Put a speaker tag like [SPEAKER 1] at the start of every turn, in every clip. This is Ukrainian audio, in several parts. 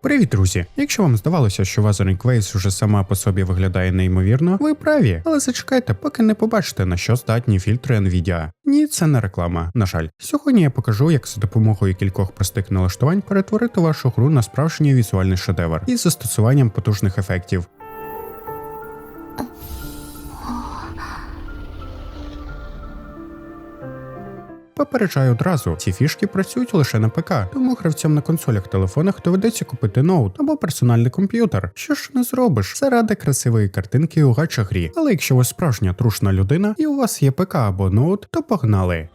[SPEAKER 1] Привіт, друзі! Якщо вам здавалося, що Wuthering Waves уже сама по собі виглядає неймовірно, ви праві, але зачекайте, поки не побачите на що здатні фільтри Nvidia. Ні, це не реклама. На жаль, сьогодні я покажу, як за допомогою кількох простих налаштувань перетворити вашу гру на справжній візуальний шедевр із застосуванням потужних ефектів. Попереджаю одразу, ці фішки працюють лише на ПК, тому гравцям на консолях телефонах доведеться купити ноут або персональний комп'ютер. Що ж не зробиш заради красивої картинки у гача грі. Але якщо ви справжня трушна людина і у вас є ПК або ноут, то погнали.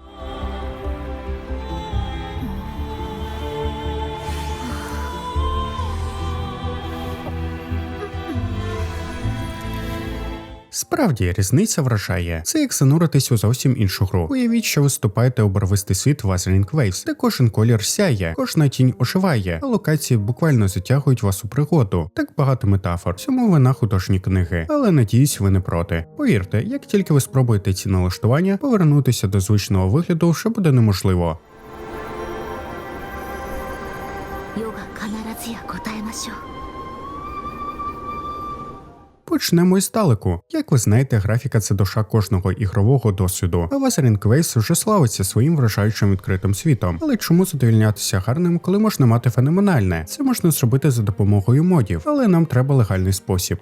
[SPEAKER 1] Справді, різниця вражає. Це як зануритись у зовсім іншу гру. Уявіть, що виступаєте у барвистий світ Wuthering Waves, де кожен колір сяє, кожна тінь оживає, а локації буквально затягують вас у пригоду. Так багато метафор. Цьому вина художні книги. Але надіюсь, ви не проти. Повірте, як тільки ви спробуєте ці налаштування, повернутися до звичного вигляду вже буде неможливо.
[SPEAKER 2] Йога канарація котаємашо.
[SPEAKER 1] Почнемо із далеку. Як ви знаєте, графіка це душа кожного ігрового досвіду. А Wuthering Waves вже славиться своїм вражаючим відкритим світом. Але чому задовільнятися гарним, коли можна мати феноменальне? Це можна зробити за допомогою модів, але нам треба легальний спосіб.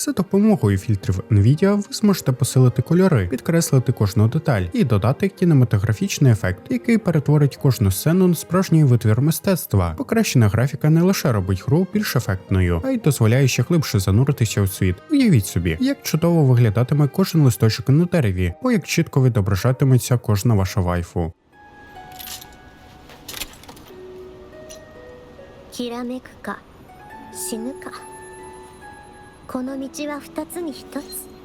[SPEAKER 1] За допомогою фільтрів NVIDIA ви зможете посилити кольори, підкреслити кожну деталь і додати кінематографічний ефект, який перетворить кожну сцену на справжній витвір мистецтва. Покращена графіка не лише робить гру більш ефектною, а й дозволяє ще глибше зануритися у світ. Уявіть собі, як чудово виглядатиме кожен листочок на дереві, або як чітко відображатиметься кожна ваша вайфу.
[SPEAKER 2] Кірамикка. Сіника. この道は二つに一つ。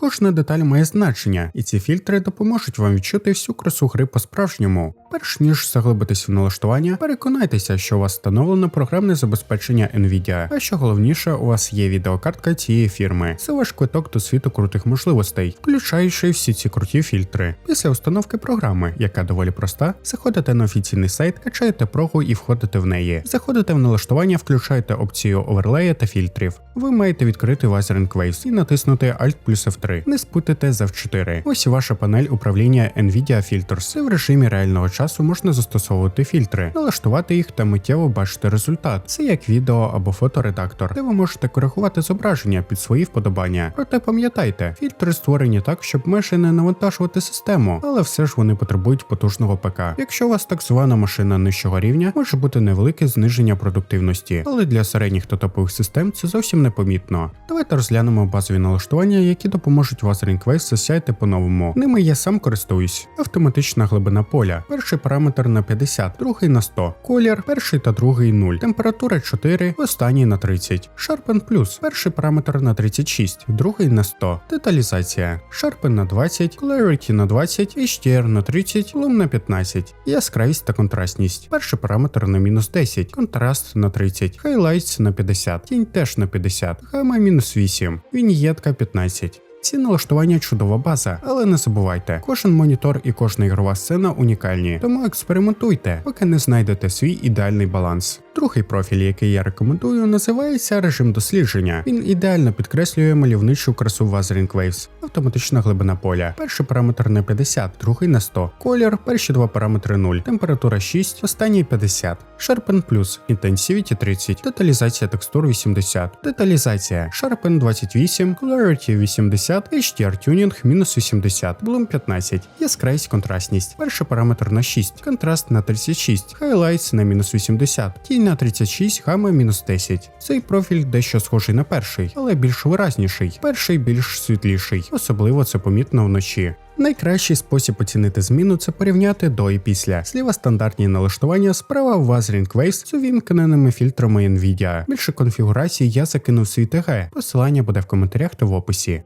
[SPEAKER 1] Кожна деталь має значення, і ці фільтри допоможуть вам відчути всю красу гри по-справжньому. Перш ніж заглибитись в налаштування, переконайтеся, що у вас встановлено програмне забезпечення Nvidia, а що головніше, у вас є відеокартка цієї фірми. Це ваш квиток до світу крутих можливостей, включаючи всі ці круті фільтри. Після установки програми, яка доволі проста, заходите на офіційний сайт, качаєте прогу і входите в неї. Заходите в налаштування, включаєте опцію оверлея та фільтрів. Ви маєте відкрити Wuthering Waves і натиснути Alt плюс F3. Не спутайте з F4. Ось ваша панель управління Nvidia Filters. В режимі реального часу можна застосовувати фільтри, налаштувати їх та миттєво бачити результат. Це як відео або фоторедактор, де ви можете коригувати зображення під свої вподобання. Проте пам'ятайте, фільтри створені так, щоб майже не навантажувати систему, але все ж вони потребують потужного ПК. Якщо у вас так звана машина нижчого рівня, може бути невелике зниження продуктивності, але для середніх та топових систем це зовсім непомітно. Давайте розглянемо базові налаштування, які допоможуть Wuthering Waves засяяти по-новому. Ними я сам користуюсь. Автоматична глибина поля. Перший параметр на 50, другий на 100. Колір, перший та другий 0. Температура 4, останній на 30. Sharpen Plus. Перший параметр на 36, другий на 100. Деталізація. Sharpen на 20, Clarity на 20, HDR на 30, Lume на 15. Яскравість та контрастність. Перший параметр на мінус 10, контраст на 30, Highlights на 50, тінь теж на 50, гама мінус 8, віньєтка 15. Ці налаштування чудова база, але не забувайте, кожен монітор і кожна ігрова сцена унікальні, тому експериментуйте, поки не знайдете свій ідеальний баланс. Другий профіль, який я рекомендую, називається режим дослідження. Він ідеально підкреслює мальовничу красу Wuthering Waves, автоматична глибина поля. Перший параметр на 50, другий на 100. Колір, перші два параметри 0, температура 6, останній 50. Sharpen Plus, Intensivity 30, деталізація текстур 80, деталізація Sharpen 28, Clarity 80, HDR Tuning мінус 80, Bloom 15, яскравість контрастність. Перший параметр на 6, контраст на 36, Highlights на мінус 80, тінь на 36, гама мінус 10. Цей профіль дещо схожий на перший, але більш виразніший. Перший більш світліший, особливо це помітно вночі. Найкращий спосіб оцінити зміну це порівняти до і після. Зліва стандартні налаштування, справа Wuthering Waves з увімкненими фільтрами Nvidia. Більше конфігурацій я закинув свій ТГ. Посилання буде в коментарях та в описі.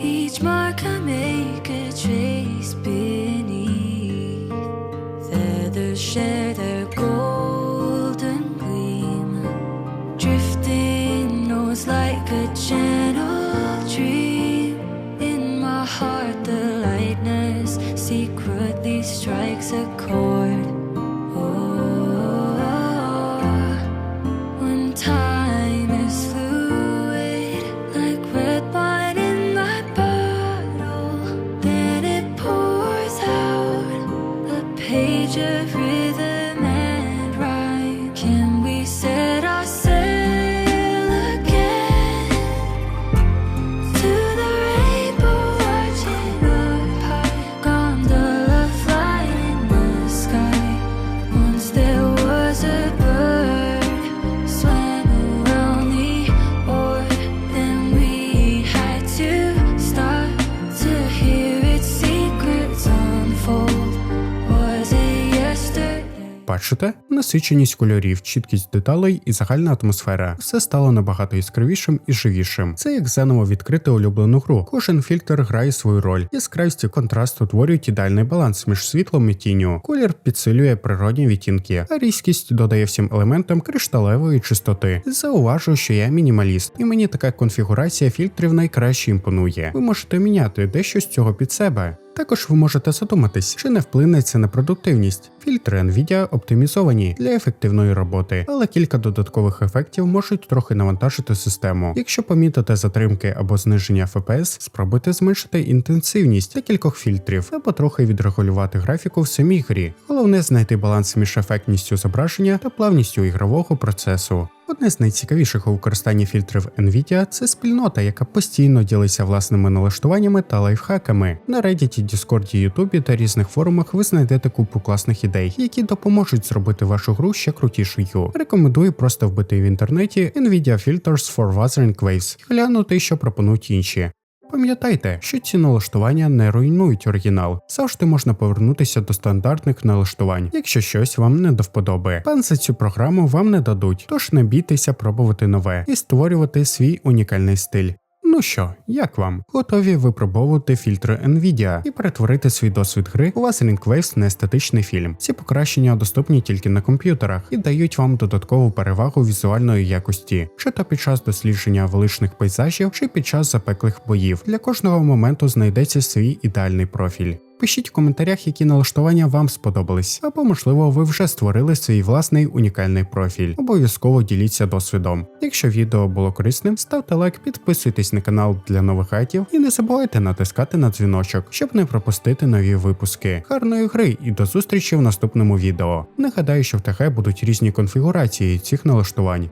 [SPEAKER 3] Each mark I make a trace beneath. Feathers share their page of
[SPEAKER 1] Бачите? Насиченість кольорів, чіткість деталей і загальна атмосфера. Все стало набагато яскравішим і живішим. Це як заново відкрити улюблену гру. Кожен фільтр грає свою роль. Яскравість і контраст утворюють ідеальний баланс між світлом і тінню. Колір підсилює природні відтінки, а різкість додає всім елементам кришталевої чистоти. Зауважу, що я мінімаліст, і мені така конфігурація фільтрів найкраще імпонує. Ви можете міняти дещо з цього під себе. Також ви можете задуматись, чи не вплине це на продуктивність. Фільтри Nvidia оптимізовані для ефективної роботи, але кілька додаткових ефектів можуть трохи навантажити систему. Якщо помітите затримки або зниження FPS, спробуйте зменшити інтенсивність декількох фільтрів або трохи відрегулювати графіку в самій грі. Головне знайти баланс між ефектністю зображення та плавністю ігрового процесу. Одне з найцікавіших у використанні фільтрів Nvidia – це спільнота, яка постійно ділиться власними налаштуваннями та лайфхаками. На Reddit, Discord, YouTube та різних форумах ви знайдете купу класних ідей, які допоможуть зробити вашу гру ще крутішою. Рекомендую просто вбити в інтернеті Nvidia Filters for Wuthering Waves і глянути, що пропонують інші. Пам'ятайте, що ці налаштування не руйнують оригінал. Завжди можна повернутися до стандартних налаштувань, якщо щось вам не до вподоби. За цю програму вам не дадуть, тож не бійтеся пробувати нове і створювати свій унікальний стиль. Ну що, як вам? Готові випробовувати фільтри Nvidia і перетворити свій досвід гри у Wuthering Waves на естетичний фільм. Ці покращення доступні тільки на комп'ютерах і дають вам додаткову перевагу візуальної якості, чи то під час дослідження величних пейзажів, чи під час запеклих боїв. Для кожного моменту знайдеться свій ідеальний профіль. Пишіть в коментарях, які налаштування вам сподобались, або можливо ви вже створили свій власний унікальний профіль. Обов'язково діліться досвідом. Якщо відео було корисним, ставте лайк, підписуйтесь на канал для нових хайтів і не забувайте натискати на дзвіночок, щоб не пропустити нові випуски. Гарної гри і до зустрічі в наступному відео. Нагадаю, що в ТГ будуть різні конфігурації цих налаштувань.